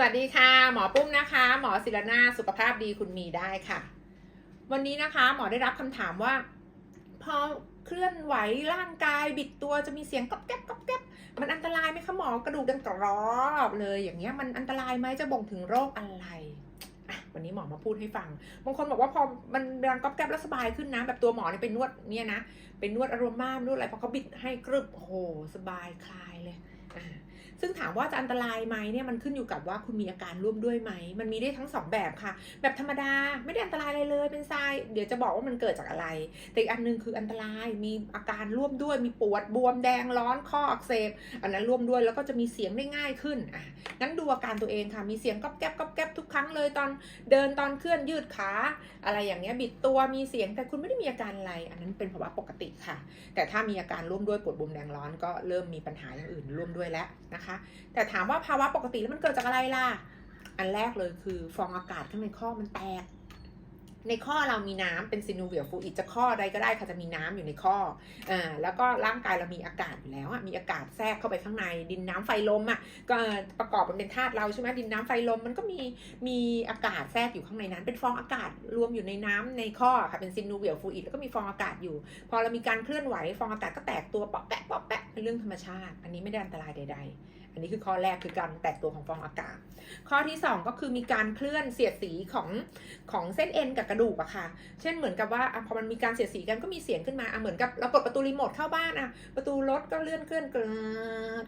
สวัสดีค่ะ หมอปุ้มนะคะ หมอศิรนาสุขภาพดีคุณมีได้ค่ะ วันนี้นะคะ หมอได้รับคำถามว่า พอเคลื่อนไหวร่างกายบิดตัวจะมีเสียงก๊อบแก๊บก๊อบแก๊บมันอันตรายไหมคะหมอกระดูกดังกรอบเลย อย่างเงี้ยมันอันตรายไหมจะบ่งถึงโรคอะไรอะวันนี้หมอมาพูดให้ฟัง บางคนบอกว่าพอมันดังก๊อบแก๊บแล้วสบายขึ้นนะ แบบตัวหมอเนี่ยไปนวดเนี่ยนะไปนวดอารมณ์มากนวดอะไรพอเขาบิดให้กรึบโอ้โหสบายคลายเลย ซึ่งถามว่าจะอันตรายไหมเนี่ยมันขึ้นอยู่กับว่าคุณมีอาการร่วมด้วยไหม มันมีได้ทั้งสองแบบค่ะ แบบธรรมดาไม่ได้อันตรายอะไรเลยเป็นทราย เดี๋ยวจะบอกว่ามันเกิดจากอะไร แต่อีกอันหนึงคืออันตรายมีอาการร่วมด้วยมีปวดบวมแดงร้อนข้ออักเสบอันนั้นร่วมด้วยแล้วก็จะมีเสียงได้ง่ายขึ้นอะงั้นดูอาการตัวเองค่ะมีเสียงก๊อบแก๊บก๊อบแก๊บทุกครั้งเลยตอนเดินตอนเคลื่อนยืดขาอะไรอย่างเงี้ยบิดตัวมีเสียงแต่คุณไม่ได้มีอาการอะไร อันนั้นเป็นภาวะปกติค่ะ แต่ถ้ามีอาการร่วมด้วยปวดบวมแดงร้อนก็เริ่มมีปัญหาอย่างอื่นร่วมด้วยแล้วนะคะ แต่ถามว่าภาวะปกติแล้วมันเกิดจากอะไรล่ะ อันแรกเลยคือฟองอากาศข้างในข้อมันแตก ในข้อเรามีน้ำเป็นซินูเวียฟูอิดจะข้อใดก็ได้ค่ะจะมีน้ำอยู่ในข้ออ่าแล้วก็ร่างกายเรามีอากาศอยู่แล้วอะมีอากาศแทรกเข้าไปข้างใน ดินน้ำไฟลมอะก็ประกอบมันเป็นธาตุเราใช่ไหมดินน้ำไฟลมมันก็มีมีอากาศแทรกอยู่ข้างในนั้น เป็นฟองอากาศรวมอยู่ในน้ำในข้อค่ะเป็นซินูเวียฟูอิดแล้วก็มีฟองอากาศอยู่ พอเรามีการเคลื่อนไหวฟองอากาศก็แตกตัวเปาะแปะเปาะแปะเป็นเรื่องธรรมชาติ อันนี้ไม่ได้อันตรายใด ๆ อันนี้คือข้อแรกคือการแตกตัวของฟองอากาศ ข้อที่ 2 ก็คือมีการเคลื่อนเสียดสีของของเส้นเอ็นกับกระดูกอะค่ะ เช่นเหมือนกับว่าอะพอมันมีการเสียดสีกันก็มีเสียงขึ้นมาอะเหมือนกับเรากดประตูรีโมทเข้าบ้านอะประตูรถก็เลื่อนเคลื่อนก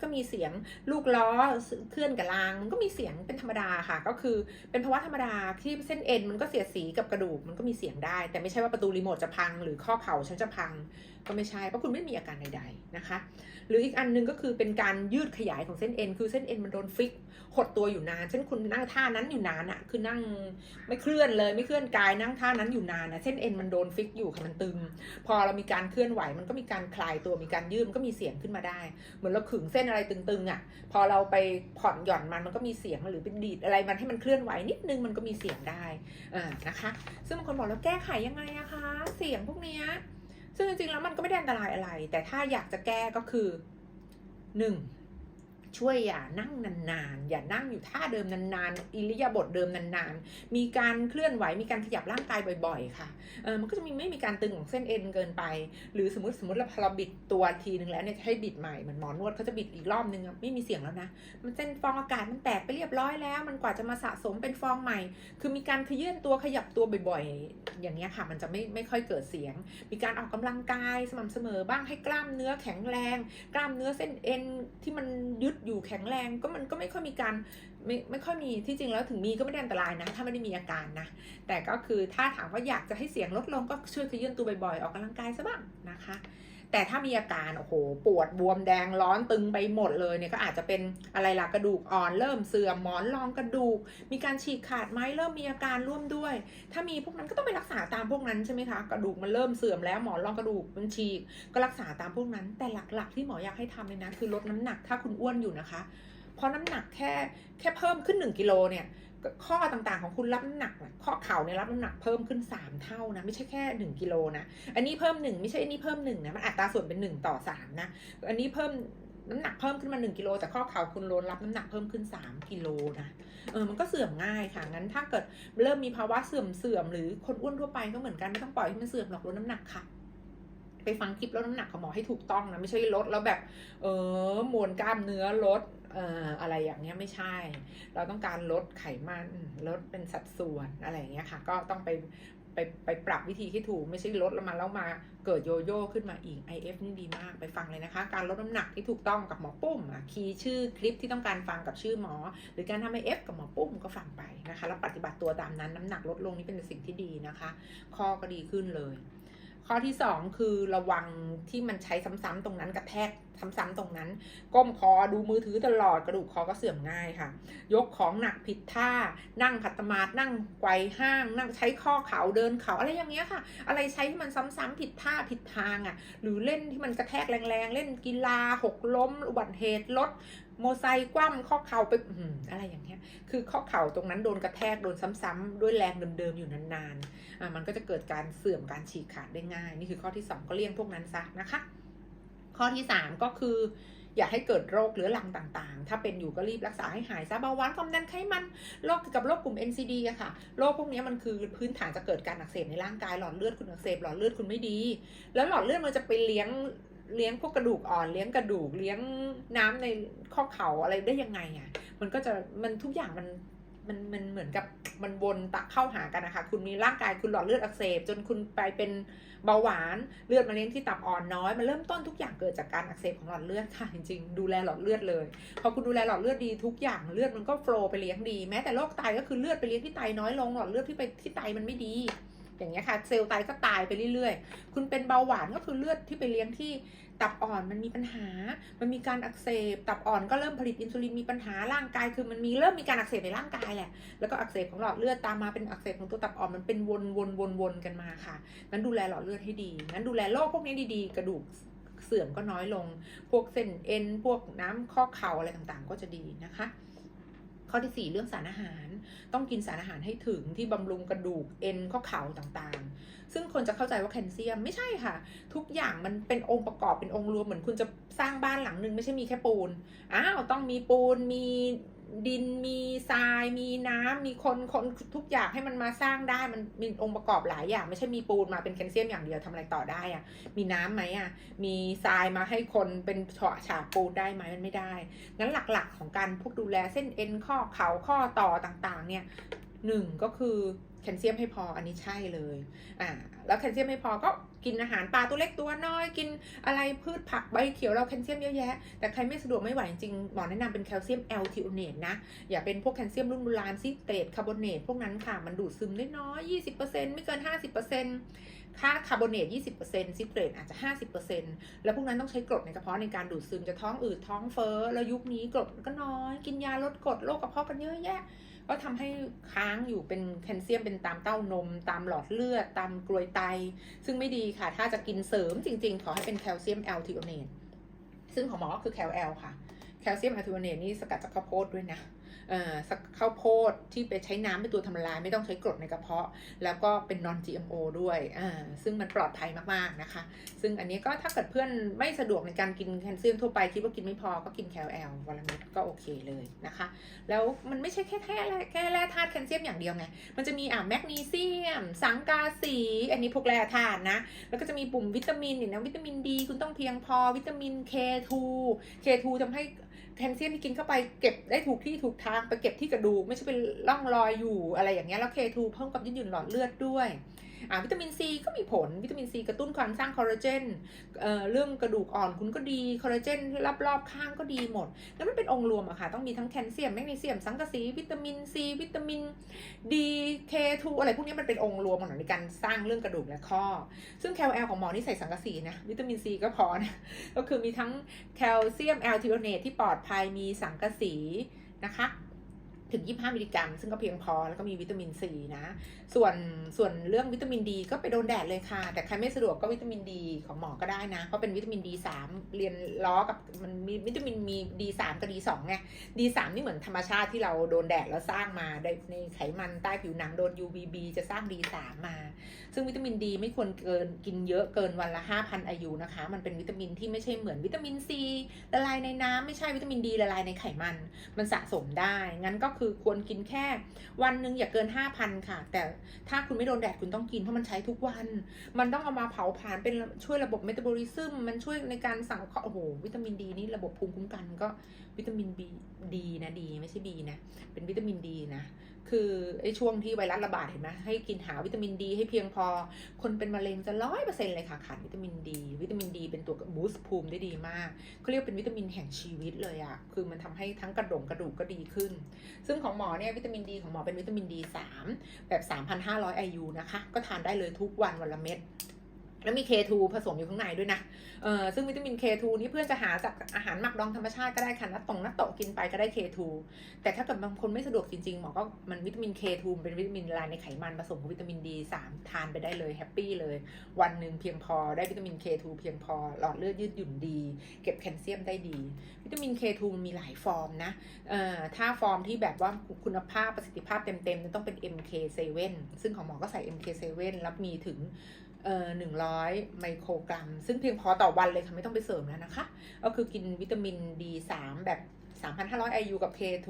ก็มีเสียงลูกล้อเคลื่อนกับรางมันก็มีเสียงเป็นธรรมดาค่ะ ก็คือเป็นภาวะธรรมดาที่เส้นเอ็นมันก็เสียดสีกับกระดูกมันก็มีเสียงได้ แต่ไม่ใช่ว่าประตูรีโมทจะพัง หรือข้อเข่าฉันจะพังก็ไม่ใช่เพราะคุณไม่มีอาการใด ๆนะคะ หรืออีกอันหนึงก็คือเป็นการยืดขยายของเส้นเอ็นคือเส้นเอ็นมันโดนฟิกหดตัวอยู่นานเช่นคุณนั่งท่านั้นอยู่นานอะคือนั่งไม่เคลื่อนเลยไม่เคลื่อนกายนั่งท่านั้นอยู่นานนะเส้นเอ็นมันโดนฟิกอยู่ค่ะมันตึง พอเรามีการเคลื่อนไหวมันก็มีการคลายตัวมีการยืดมันก็มีเสียงขึ้นมาได้ เหมือนเราขึงเส้นอะไรตึงๆอะพอเราไปผ่อนหย่อนมันมันก็มีเสียงหรือเป็นดีดอะไรมันให้มันเคลื่อนไหวนิดนึงมันก็มีเสียงได้อ่านะคะ ซึ่งบางคนบอกแล้วแก้ไขยังไงอะคะ เสียงพวกเนี้ยซึ่งจริงๆแล้วมันก็ไม่ได้อันตรายอะไร แต่ถ้าอยากจะแก้ก็คือหนึ่ง ช่วยอย่านั่งนานๆ อย่านั่งอยู่ท่าเดิมนานๆ อิริยาบถเดิมนานๆ มีการเคลื่อนไหว มีการขยับร่างกายบ่อยๆ ค่ะ เออมันก็จะมีไม่มีการตึงของเส้นเอ็นเกินไป หรือสมมติสมมติเราเราบิดตัวทีนึงแล้วเนี่ยจะให้บิดใหม่เหมือนหมอนวดเขาจะบิดอีกรอบนึงไม่มีเสียงแล้วนะ มันเส้นฟองอากาศมันแตกไปเรียบร้อยแล้ว มันกว่าจะมาสะสมเป็นฟองใหม่ คือมีการขยื่นตัวขยับตัวบ่อยๆ อย่างเงี้ยค่ะ มันจะไม่ไม่ค่อยเกิดเสียง มีการออกกำลังกายสม่ำเสมอบ้างให้กล้ามเนื้อแข็งแรง กล้ามเนื้อเส้นเอ็นที่มันยึดอยู่แข็งแรงก็มันก็ไม่ค่อยมีการไม่ไม่ค่อยมีที่จริงแล้วถึงมีก็ไม่ได้อันตรายนะ ถ้าไม่ได้มีอาการนะ แต่ก็คือถ้าถามว่าอยากจะให้เสียงลดลงก็ช่วยขยื่นตัวบ่อยๆ ออกกำลังกายซะบ้างนะคะ แต่ถ้ามีอาการโอ้โหปวดบวมแดงร้อนตึงไปหมดเลยเนี่ยก็อาจจะเป็นอะไรล่ะกระดูกอ่อนเริ่มเสื่อมหมอนรองกระดูก มีการฉีกขาดไหมเริ่มมีอาการร่วมด้วย ถ้ามีพวกนั้นก็ต้องไปรักษาตามพวกนั้นใช่ไหมคะกระดูกมันเริ่มเสื่อมแล้วหมอนรองกระดูกมันฉีกก็รักษาตามพวกนั้น แต่หลักๆ ที่หมออยากให้ทำเลยนะคือลดน้ำหนักถ้าคุณอ้วนอยู่นะคะ เพราะน้ำหนักแค่แค่เพิ่มขึ้น 1กิโลเนี่ยข้อต่างๆของคุณรับน้ำหนักข้อเข่าเนี่ยรับน้ำหนักเพิ่มขึ้น 3 เท่านะไม่ใช่แค่ 1กิโลนะอันนี้เพิ่ม 1 ไม่ใช่อันนี้เพิ่ม1นะมันอัตราส่วนเป็น 1 ต่อ3นะอันนี้เพิ่มน้ำหนักเพิ่มขึ้นมา1กิโลแต่ข้อเข่าคุณโลนรับน้ำหนักเพิ่มขึ้น 3กิโลนะเออมันก็เสื่อมง่ายค่ะงั้นถ้าเกิดเริ่มมีภาวะเสื่อมเสื่อมหรือคนอ้วนทั่วไปก็เหมือนกันไม่ต้องปล่อยให้มันเสื่อมหรอกลดน้ำหนักค่ะไปฟังคลิปลดน้ำหนักของหมอให้ถูกต้องนะไม่ใช่ลดแล้วแบบเออมวลกล้ามเนื้อลด อะไรอย่างเงี้ยไม่ใช่ เราต้องการลดไขมันลดเป็นสัดส่วนอะไรอย่างเงี้ยค่ะ ก็ต้องไปไปไปปรับวิธีที่ถูกไม่ใช่ลดแล้วมาแล้วมาเกิดโยโย่ขึ้นมาอีก IF นี่ดีมากไปฟังเลยนะคะ การลดน้ำหนักที่ถูกต้องกับหมอปุ้มคีย์ชื่อคลิปที่ต้องการฟังกับชื่อหมอ หรือการทำ IF กับหมอปุ้มก็ฟังไปนะคะ แล้วปฏิบัติตัวตามนั้นน้ำหนักลดลงนี่เป็นสิ่งที่ดีนะคะข้อก็ดีขึ้นเลย ข้อที่ 2 คือระวังที่มันใช้ซ้ำๆตรงนั้นกระแทกซ้ำๆตรงนั้น ก้มคอดูมือถือตลอดกระดูกคอก็เสื่อมง่ายค่ะ ยกของหนักผิดท่า นั่งขัดสมาธินั่งไกวห้าง นั่งใช้ข้อเข่าเดินเขาอะไรอย่างเงี้ยค่ะ อะไรใช้ที่มันซ้ำๆผิดท่าผิดทางอะ หรือเล่นที่มันกระแทกแรงๆ เล่นกีฬาหกล้ม อุบัติเหตุรถ โมไซค์คว่ำข้อเข่าไปอืมอะไรอย่างเงี้ย คือข้อเข่าตรงนั้นโดนกระแทกโดนซ้ำๆด้วยแรงเดิมๆอยู่นานๆอะมันก็จะเกิดการเสื่อมการฉีกขาดได้ง่าย นี่คือข้อที่ 2 ก็เลี่ยงพวกนั้นซะนะคะ ข้อที่ 3 ก็คืออย่าให้เกิดโรคเรื้อรังต่างๆ ถ้าเป็นอยู่ก็รีบรักษาให้หายซะเบาหวานความดันไขมัน โรคเกี่ยวกับโรคกลุ่ม NCD อะค่ะ โรคพวกนี้มันคือพื้นฐานจะเกิดการอักเสบในร่างกาย หลอดเลือดคุณอักเสบ หลอดเลือดคุณไม่ดี แล้วหลอดเลือดมันจะไปเลี้ยง เลี้ยงพวกกระดูกอ่อนเลี้ยงกระดูกเลี้ยงน้ำในข้อเข่าอะไรได้ยังไงอะมันก็จะมันทุกอย่างมันมันมันเหมือนกับมันวนตะเข้าหากันนะคะ คุณมีร่างกายคุณหลอดเลือดอักเสบ จนคุณไปเป็นเบาหวานเลือดมาเลี้ยงที่ตับอ่อนน้อย มันเริ่มต้นทุกอย่างเกิดจากการอักเสบของหลอดเลือดค่ะจริงๆดูแลหลอดเลือดเลยพอคุณดูแลหลอดเลือดดีทุกอย่างเลือดมันก็โฟล์ไปเลี้ยงดี แม้แต่โรคไตก็คือเลือดไปเลี้ยงที่ไตน้อยลงหลอดเลือดที่ไปที่ไตมันไม่ดี อย่างเงี้ยค่ะ เซลล์ไตก็ตายไปเรื่อยๆ คุณเป็นเบาหวานก็คือเลือดที่ไปเลี้ยงที่ตับอ่อนมันมีปัญหา มันมีการอักเสบ ตับอ่อนก็เริ่มผลิตอินซูลินมีปัญหาร่างกาย คือมันมีเริ่มมีการอักเสบในร่างกายแหละ แล้วก็อักเสบของหลอดเลือดตามมาเป็นอักเสบของตัวตับอ่อนมันเป็นวนวนวนวนกันมาค่ะ งั้นดูแลหลอดเลือดให้ดี งั้นดูแลโรคพวกนี้ดีๆ กระดูกเสื่อมก็น้อยลง พวกเส้นเอ็น พวกน้ำข้อเข่าอะไรต่างๆ ก็จะดีนะคะ ข้อที่ 4 เรื่องสารอาหาร ต้องกินสารอาหารให้ถึงที่บำรุงกระดูกเอ็นข้อเข่าต่างๆ ซึ่งคนจะเข้าใจว่าแคลเซียมไม่ใช่ค่ะ ทุกอย่างมันเป็นองค์ประกอบเป็นองค์รวมเหมือนคุณจะสร้างบ้านหลังหนึ่งไม่ใช่มีแค่ปูนอ้าวต้องมีปูนมี ดินมีทรายมีน้ำมีคนคนทุกอย่างให้มันมาสร้างได้มันมีองค์ประกอบหลายอย่าง ไม่ใช่มีปูนมาเป็นแคลเซียมอย่างเดียวทำอะไรต่อได้อะมีน้ำไหมอะมีทรายมาให้คนเป็นเฉาะฉาบปูนได้ไหมมันไม่ได้งั้นหลักๆ ของการพวกดูแลเส้นเอ็นข้อเข่าข้อต่อต่างๆ เนี่ย หนึ่งก็คือแคลเซียมให้พออันนี้ใช่เลยอ่าแล้วแคลเซียมไม่พอก็กินอาหารปลาตัวเล็กตัวน้อย กินอะไรพืชผักใบเขียวเราแคลเซียมเยอะแยะ แต่ใครไม่สะดวกไม่ไหวจริงหมอแนะนำเป็นแคลเซียมแอลทิโอเนตนะ อย่าเป็นพวกแคลเซียมรุ่นโบราณซิเตรตคาร์บอเนตพวกนั้นค่ะ มันดูดซึมได้น้อย 20%ไม่เกิน 50% ค่าคาร์บอเนต 20%ซิเตรตอาจจะ 50%แล้วพวกนั้นต้องใช้กรดในกระเพาะในการดูดซึมจะท้องอืดท้องเฟ้อ แล้วยุคนี้กรดก็น้อย กินยาลดกรดโรคกระเพาะกันเยอะแยะ ก็ทำให้ค้างอยู่เป็นแคลเซียมเป็นตามเต้านม ตามหลอดเลือด ตามกรวยไต ซึ่งไม่ดีค่ะ ถ้าจะกินเสริมจริงๆ ขอให้เป็นแคลเซียมแอลทิโอเนตซึ่งของหมอก็คือแคลแอลค่ะ แคลเซียมแอลทิโอเนตนี่สกัดจากข้าวโพดด้วยนะ สักข้าวโพดที่ไปใช้น้ำเป็นตัวทำลาย ไม่ต้องใช้กรดในกระเพาะ แล้วก็เป็น non GMO ด้วยอ่าซึ่งมันปลอดภัยมากๆนะคะ ซึ่งอันนี้ก็ถ้าเกิดเพื่อนไม่สะดวกในการกินแคลเซียมทั่วไปคิดว่ากินไม่พอก็กินแคลแอลวันละเม็ดก็โอเคเลยนะคะ แล้วมันไม่ใช่แค่แค่แค่แร่ธาตุแคลเซียมอย่างเดียวไงมันจะมีอ่าแมกนีเซียม สังกาสี อันนี้พวกแร่ธาตุนะแล้วก็จะมีปุ่มวิตามินเนี่ยนะวิตามินดีคุณต้องเพียงพอวิตามิน K2 K2 ทำให้ แคลเซียมที่กินเข้าไปเก็บได้ถูกที่ถูกทางไปเก็บที่กระดูกไม่ใช่เป็นร่องรอยอยู่อะไรอย่างเงี้ยแล้วเคทูเพิ่มกับยืดหยุ่นหลอดเลือดด้วย อ่าวิตามินซีก็มีผลวิตามินซีกระตุ้นการสร้างคอลลาเจนเอ่อเรื่องกระดูกอ่อนคุณก็ดีคอลลาเจนรอบๆข้างก็ดีหมด แล้วมันเป็นองค์รวมอะค่ะ ต้องมีทั้งแคลเซียมแมกนีเซียมสังกะสีวิตามินซีวิตามินดีเคทูอะไรพวกนี้มันเป็นองค์รวมของในการสร้างเรื่องกระดูกและข้อ ซึ่งแคลแอลของหมอนี่ใส่สังกะสีนะวิตามินซีก็พอนะก็คือมีทั้งแคลเซียมแอลทิโอเนตที่ปลอดภัยมีสังกะสีนะคะ ถึง 25 มิลลิกรัม ซึ่งก็เพียงพอแล้วก็มีวิตามินซีนะ ส่วนส่วนเรื่องวิตามินดีก็ไปโดนแดดเลยค่ะ แต่ใครไม่สะดวกก็วิตามินดีของหมอก็ได้นะ เพราะเป็นวิตามินดีสามเรียนล้อกับมันมีวิตามินมีดีสามกับดีสองไงดีสามนี่เหมือนธรรมชาติที่เราโดนแดดแล้วสร้างมาในไขมันใต้ผิวหนังโดน UVB จะสร้างดีสามมา ซึ่งวิตามินดีไม่ควรเกินกินเยอะเกินวันละ 5,000 IU นะคะ มันเป็นวิตามินที่ไม่ใช่เหมือนวิตามินซีละลายในน้ำไม่ใช่วิตามินดีละลายในไขมัน มันสะสมได้ งั้นก็คือควรกินแค่ วันหนึ่งอย่าเกิน 5,000 ค่ะ แต่ถ้าคุณไม่โดนแดดคุณต้องกินเพราะมันใช้ทุกวัน มันต้องเอามาเผาผลาญเป็นช่วยระบบเมตาบอลิซึมมันช่วยในการสั่งเคราะห์โอ้โหวิตามินดีนี่ระบบภูมิคุ้มกันก็วิตามินบีดีนะดีไม่ใช่บีนะเป็นวิตามินดีนะ คือไอ้ช่วงที่ไวรัสระบาดเห็นไหมให้กินหาวิตามินดีให้เพียงพอ คนเป็นมะเร็งจะร้อยเปอร์เซ็นต์เลยค่ะขาดวิตามินดี วิตามินดีเป็นตัวบูสต์ภูมิได้ดีมากเขาเรียกเป็นวิตามินแห่งชีวิตเลยอะคือมันทำให้ทั้งกระดงกระดูกก็ดีขึ้น ซึ่งของหมอเนี่ยวิตามินดีของหมอเป็นวิตามินดี3แบบ 3,500 IU นะคะ ก็ทานได้เลยทุกวันวันละเม็ด แล้วมี K2 ผสมอยู่ข้างในด้วยนะ เออซึ่งวิตามิน K2 นี่เพื่อนจะหาจากอาหารหมักดองธรรมชาติก็ได้ค่ะนัดตรงนัดโตกินไปก็ได้ K2 แต่ถ้าเกิดบางคนไม่สะดวกจริงๆ หมอก็มันวิตามิน K2 เป็นวิตามินลายในไขมันผสมกับวิตามิน D3 ทานไปได้เลยแฮปปี้เลย วันหนึ่งเพียงพอได้วิตามิน K2 เพียงพอ หลอดเลือดยืดหยุ่นดี เก็บแคลเซียมได้ดี วิตามิน K2 มันมีหลายฟอร์มนะ เอ่อ ถ้าฟอร์มที่แบบว่าคุณภาพประสิทธิภาพเต็มๆต้องเป็น MK7 ซึ่งของหมอก็ใส่ MK7 แล้วมีถึง เอ่อหนึ่งร้อยไมโครกรัม ซึ่งเพียงพอต่อวันเลยค่ะ ไม่ต้องไปเสริมแล้วนะคะ ก็คือกินวิตามิน D3 แบบ 3,500 IU กับ K2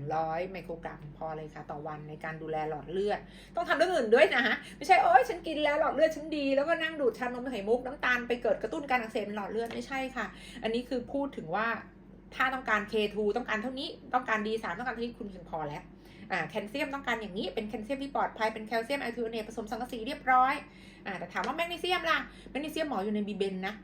100 ไมโครกรัมพอเลยค่ะ ต่อวันในการดูแลหลอดเลือด ต้องทำเรื่องอื่นด้วยนะฮะ ไม่ใช่ โอ้ยฉันกินแล้วหลอดเลือดฉันดี แล้วก็นั่งดูดชานมไข่มุกน้ำตาลไปเกิดกระตุ้นการอักเสบในหลอดเลือดไม่ใช่ค่ะ อันนี้คือพูดถึงว่าถ้าต้องการ K2 ต้องการเท่านี้ต้องการ D3 ต้องการเท่านี้คุณเพียงพอแล้วอ่าแคลเซียมต้องการอย่างนี้เป็นแคลเซียมที่ปลอดภัยเป็นแคลเซียมไอทิโอเนตผสมสังกะสีเรียบร้อย อ่าแต่ถามว่าแมกนีเซียมล่ะแมกนีเซียมหมออยู่ในบีเบนนะ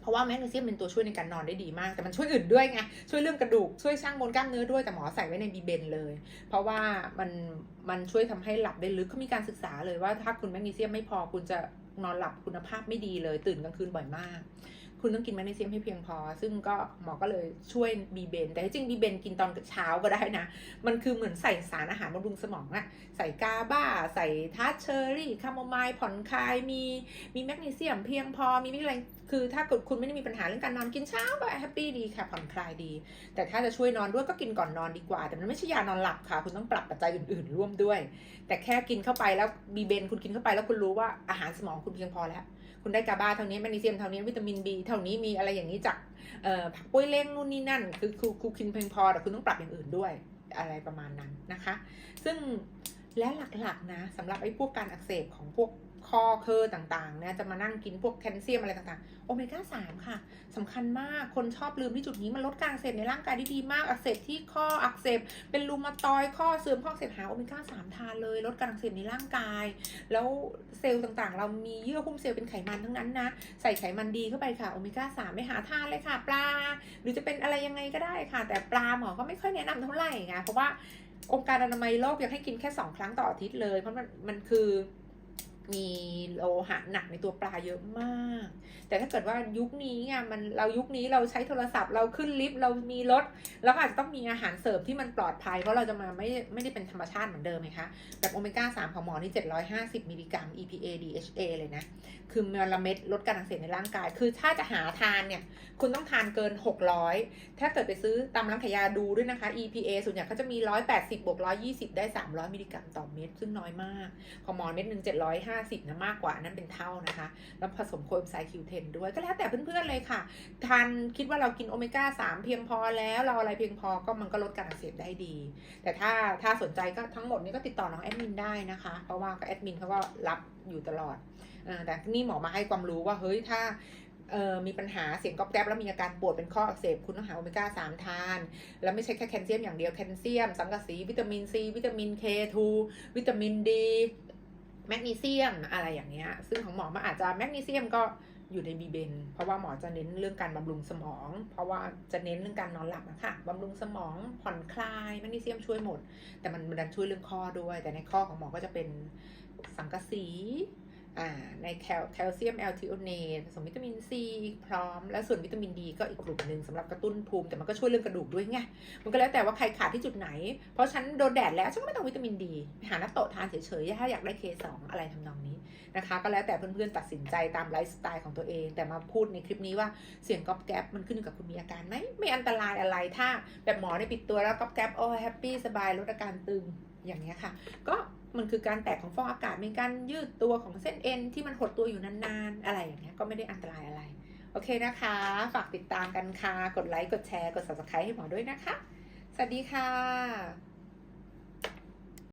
เพราะว่าแมกนีเซียมเป็นตัวช่วยในการนอนได้ดีมาก แต่มันช่วยอื่นด้วยไงช่วยเรื่องกระดูกช่วยสร้างมวลกล้ามเนื้อด้วยแต่หมอใส่ไว้ในบีเบนเลย เพราะว่ามันมันช่วยทำให้หลับได้ลึกเขามีการศึกษาเลยว่าถ้าคุณแมกนีเซียมไม่พอคุณจะนอนหลับคุณภาพไม่ดีเลย ตื่นกลางคืนบ่อยมาก คุณต้องกินแมกนีเซียมให้เพียงพอ ซึ่งก็หมอก็เลยช่วยบีเบน แต่จริงบีเบนกินตอนเช้าก็ได้นะ มันคือเหมือนใส่สารอาหารบำรุงสมองอะใส่กาบ้า ใส่ทัชเชอรี่คาโมไมล์ผ่อนคลาย มีมีแมกนีเซียมเพียงพอ มีไม่อะไร คือถ้าเกิดคุณไม่ได้มีปัญหาเรื่องการนอนกินเช้าก็แฮปปี้ดีค่ะผ่อนคลายดี แต่ถ้าจะช่วยนอนด้วยก็กินก่อนนอนดีกว่า แต่มันไม่ใช่ยานอนหลับค่ะ คุณต้องปรับปัจจัยอื่น ๆ ร่วมด้วย แต่แค่กินเข้าไปแล้วบีเบนคุณกินเข้าไปแล้วคุณรู้ว่าอาหารสมองคุณเพียงพอแล้ว คุณได้กาบาเท่านี้แมกนีเซียมเท่านี้วิตามินบีเท่านี้มีอะไรอย่างนี้จากผักปุ้ยเล้งนู่นนี่นั่น คือคือคุณกินเพียงพอแต่คุณต้องปรับอย่างอื่นด้วยอะไรประมาณนั้นนะคะ ซึ่งและหลักๆนะสำหรับไอ้พวกการอักเสบของพวก ข้อเคอต่างๆเนี่ยจะมานั่งกินพวกแคลเซียมอะไรต่างๆ โอเมก้าสามค่ะสำคัญมากคนชอบลืมที่จุดนี้มันลดการอักเสบในร่างกายได้ดีมากอักเสบที่ข้ออักเสบเป็นรูมาตอยข้อเสื่อมข้อเสบหาโอเมก้าสามทานเลยลดการอักเสบในร่างกาย แล้วเซลล์ต่างๆ เรามีเยื่อหุ้มเซลล์เป็นไขมันทั้งนั้นนะ ใส่ไขมันดีเข้าไปค่ะโอเมก้าสามไม่หาทานเลยค่ะ ปลา หรือจะเป็นอะไรยังไงก็ได้ค่ะ แต่ปลาหมอก็ไม่ค่อยแนะนำเท่าไหร่ไงเพราะว่าองค์การอนามัยโลกอยากให้กินแค่สองครั้งต่ออาทิตย์เลย เพราะมันมันคือ มีโลหะหนักในตัวปลาเยอะมาก แต่ถ้าเกิดว่ายุคนี้ไงมันเรายุคนี้เราใช้โทรศัพท์เราขึ้นลิฟต์เรามีรถเราก็อาจจะต้องมีอาหารเสริมที่มันปลอดภัยเพราะเราจะมาไม่ไม่ได้เป็นธรรมชาติเหมือนเดิมไงคะแบบโอเมก้า 3 ของหมอนี่ 750 มิลลิกรัม EPA DHA เลยนะ คือมลเม็ดลดการอักเสบในร่างกาย คือถ้าจะหาทานเนี่ย คุณต้องทานเกิน 600 ถ้าเกิดไปซื้อตามร้านขายยาดูด้วยนะคะ EPA ส่วนใหญ่เขาจะมี 180บวก120 ได้ 300 มิลลิกรัมต่อเม็ดซึ่งน้อยมาก ของหมอเม็ดหนึ่ง750นะมากกว่านั้นเป็นเท่านะคะ แล้วผสมโคเอนไซม์คิวเทนด้วยก็แล้วแต่เพื่อนๆเลยค่ะทานคิดว่าเรากินโอเมก้า 3 เพียงพอแล้วเราอะไรเพียงพอก็มันก็ลดการอักเสบได้ดี แต่ถ้าถ้าสนใจก็ทั้งหมดนี้ก็ติดต่อน้องแอดมินได้นะคะ เพราะว่าแอดมินเขาก็รับอยู่ตลอดแต่นี่หมอมาให้ความรู้ว่าเฮ้ยถ้ามีปัญหาเสียงก๊อบแก๊บแล้วมีอาการปวดเป็นข้ออักเสบคุณต้องหาโอเมก้าสามทาน แล้วไม่ใช่แค่แคลเซียมอย่างเดียวแคลเซียม สังกะสี วิตามินซี วิตามิน K2 วิตามินดี แมกนีเซียมอะไรอย่างเงี้ย ซึ่งของหมอมันอาจจะแมกนีเซียมก็อยู่ในบีเบน เพราะว่าหมอจะเน้นเรื่องการบำรุงสมอง เพราะว่าจะเน้นเรื่องการนอนหลับนะคะบำรุงสมองผ่อนคลายแมกนีเซียมช่วยหมด แต่มันมันดันช่วยเรื่องข้อด้วย แต่ในข้อของหมอก็จะเป็นสังกะสี ในแคลแคลเซียมแอลทิโอเนตผสมวิตามินซีพร้อม และส่วนวิตามินดีก็อีกกลุ่มหนึ่งสำหรับกระตุ้นภูมิ แต่มันก็ช่วยเรื่องกระดูกด้วยไง มันก็แล้วแต่ว่าใครขาดที่จุดไหน เพราะฉันโดนแดดแล้วฉันก็ไม่ต้องวิตามินดีไปหานักโตทานเฉยๆ ถ้าอยากได้เคสองอะไรทำนองนี้นะคะ ก็แล้วแต่เพื่อนๆตัดสินใจตามไลฟ์สไตล์ของตัวเอง แต่มาพูดในคลิปนี้ว่าเสียงก๊อบแก๊บมันขึ้นอยู่กับคุณมีอาการไหมไม่อันตรายอะไรถ้าแบบหมอได้ปิดตัวแล้วก๊อบแก๊บโอ้แฮปปี้สบายลดอาการตึงอย่างเงี้ยค่ะ ก็ มันคือการแตกของฟองอากาศเป็นการยืดตัวของเส้นเอ็นที่มันหดตัวอยู่นานๆ อะไรอย่างเงี้ยก็ไม่ได้อันตรายอะไร โอเคนะคะ ฝากติดตามกันค่ะ กดไลค์ กดแชร์ กด subscribe ให้หมอด้วยนะคะ สวัสดีค่ะ